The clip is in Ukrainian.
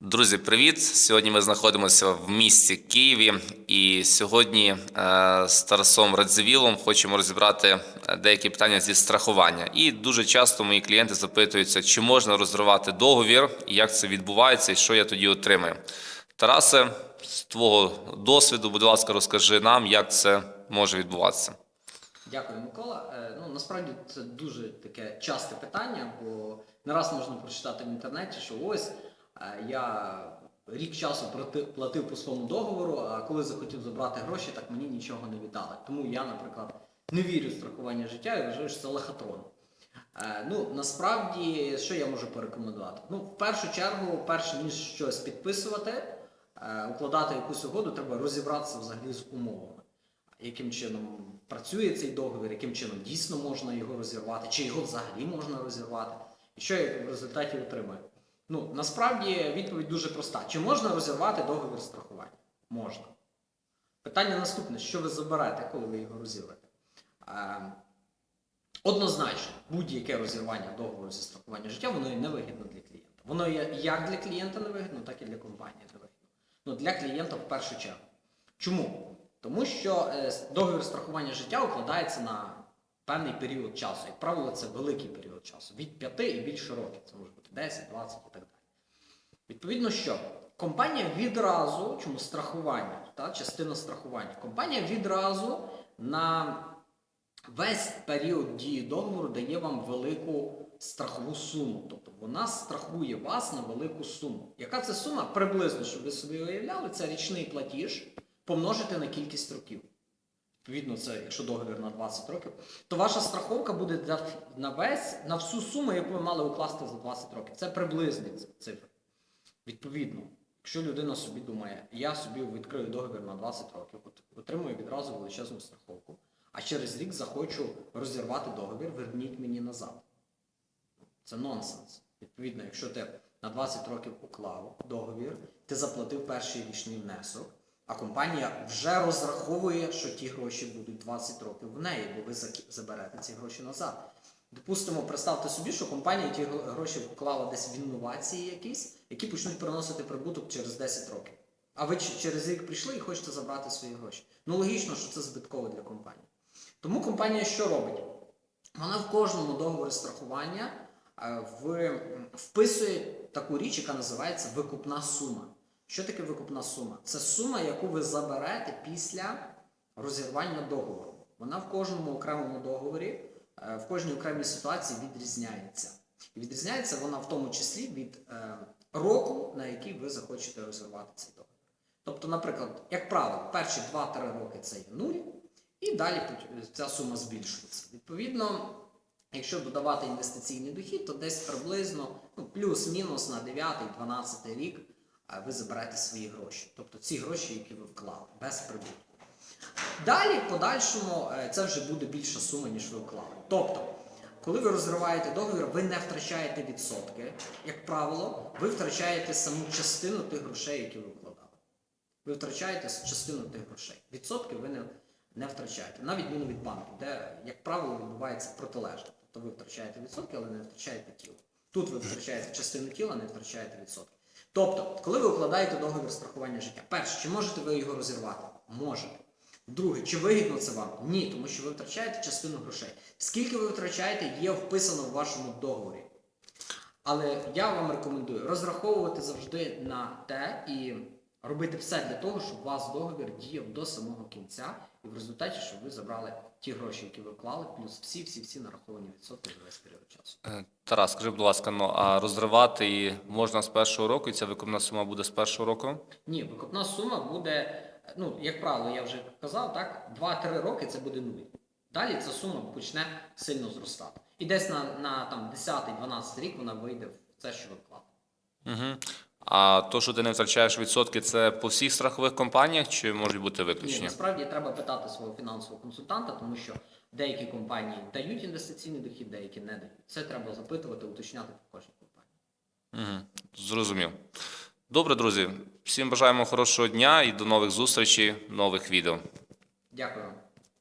Друзі, привіт! Сьогодні ми знаходимося в місті Києві, і сьогодні е, з Тарасом Радзивілом хочемо розібрати е, деякі питання зі страхування. І дуже часто мої клієнти запитуються, чи можна розривати договір, як це відбувається, і що я тоді отримаю. Тарасе, з твого досвіду, будь ласка, розкажи нам, як це може відбуватися. Дякую, Микола. Е, Ну насправді це дуже таке часте питання, бо не раз можна прочитати в інтернеті, що ось я рік часу платив по своєму договору, а коли захотів забрати гроші, так мені нічого не віддали. Тому я, наприклад, не вірю в страхування життя і вважаю, що це лохотрон. Е, Ну, насправді, що я можу порекомендувати? Ну, в першу чергу, перш ніж щось підписувати, е, укладати якусь угоду, треба розібратися взагалі з умовами яким чином працює цей договір, яким чином дійсно можна його розірвати, чи його взагалі можна розірвати, і що я в результаті отримаю. Ну, насправді відповідь дуже проста. Чи можна розірвати договір страхування? Можна. Питання наступне: що ви заберете, коли ви його розірвете? Е, Однозначно, будь-яке розірвання договору зі страхування життя, воно є невигідно для клієнта. Воно є як для клієнта невигідно, так і для компанії невигідно. Ну, для клієнта в першу чергу. Чому? Тому що е, договір страхування життя укладається на певний період часу. Як правило, це великий період часу. Від 5 і більше років. Це може бути 10, 20 і так далі. Відповідно, що компанія відразу, чому страхування, та, частина страхування, компанія відразу на весь період дії договору дає вам велику страхову суму. Тобто вона страхує вас на велику суму. Яка це сума? Приблизно, щоб ви собі уявляли, це річний платіж помножити на кількість років. Відповідно, це якщо договір на 20 років, то ваша страховка буде на- весь на всю суму, яку ви мали укласти за 20 років. Це приблизні цифри. Відповідно, якщо людина собі думає, я собі відкрию договір на 20 років, отримую відразу величезну страховку, а через рік захочу розірвати договір, верніть мені назад. Це нонсенс. Відповідно, якщо ти на 20 років уклав договір, ти заплатив перший річний внесок, а компанія вже розраховує, що ті гроші будуть 20 років в неї, бо ви заберете ці гроші назад. Допустимо, представте собі, що компанія ті гроші вклала десь в інновації якісь, які почнуть приносити прибуток через 10 років. А ви через рік прийшли і хочете забрати свої гроші. Ну логічно, що це збитково для компанії. Тому компанія що робить? Вона в кожному договорі страхування е, вписує таку річ, яка називається викупна сума. Що таке викупна сума? Це сума, яку ви заберете після розірвання договору. Вона в кожному окремому договорі, е, в кожній окремій ситуації відрізняється. І відрізняється вона в тому числі від е, року, на який ви захочете розірвати цей договір. Тобто, наприклад, як правило, перші 2-3 роки це є нуль, і далі ця сума збільшується. Відповідно, якщо додавати інвестиційний дохід, то десь приблизно ну, плюс-мінус на 9-12 рік ви заберете свої гроші. Тобто ці гроші, які ви вклали, без прибутку. Далі, в подальшому, е, це вже буде більша сума, ніж ви вклали. Тобто, коли ви розриваєте договір, ви не втрачаєте відсотки, як правило, ви втрачаєте саму частину тих грошей, які ви вкладали. Ви втрачаєте частину тих грошей. Відсотки ви не, не втрачаєте. На відміну від банку, де, як правило, відбувається протилежно. Тобто ви втрачаєте відсотки, але не втрачаєте тіло. Тут ви втрачаєте частину тіла, не втрачаєте відсотки. Тобто, коли ви укладаєте договір страхування життя, перше, чи можете ви його розірвати? Можете. Друге, чи вигідно це вам? Ні, тому що ви втрачаєте частину грошей. Скільки ви втрачаєте, є вписано в вашому договорі. Але я вам рекомендую розраховувати завжди на те і робити все для того, щоб у вас договір діяв до самого кінця, і в результаті, щоб ви забрали ті гроші, які ви вклали, плюс всі, всі, всі нараховані відсотки за весь період часу. Е, Тарас, скажи, будь ласка, ну а розривати її можна з першого року, і ця викупна сума буде з першого року? Ні, викупна сума буде, ну, як правило, я вже казав, так, 2-3 роки це буде нуль. Далі ця сума почне сильно зростати. І десь на, на там, 10-12 рік вона вийде в це, що ви вклали. Угу. А то, що ти не втрачаєш відсотки, це по всіх страхових компаніях чи можуть бути Ні, насправді треба питати свого фінансового консультанта, тому що деякі компанії дають інвестиційний дохід, деякі не дають. Це треба запитувати, уточняти по кожній компанії. Угу. Зрозумів. Добре, друзі. Всім бажаємо хорошого дня і до нових зустрічей, нових відео. Дякую.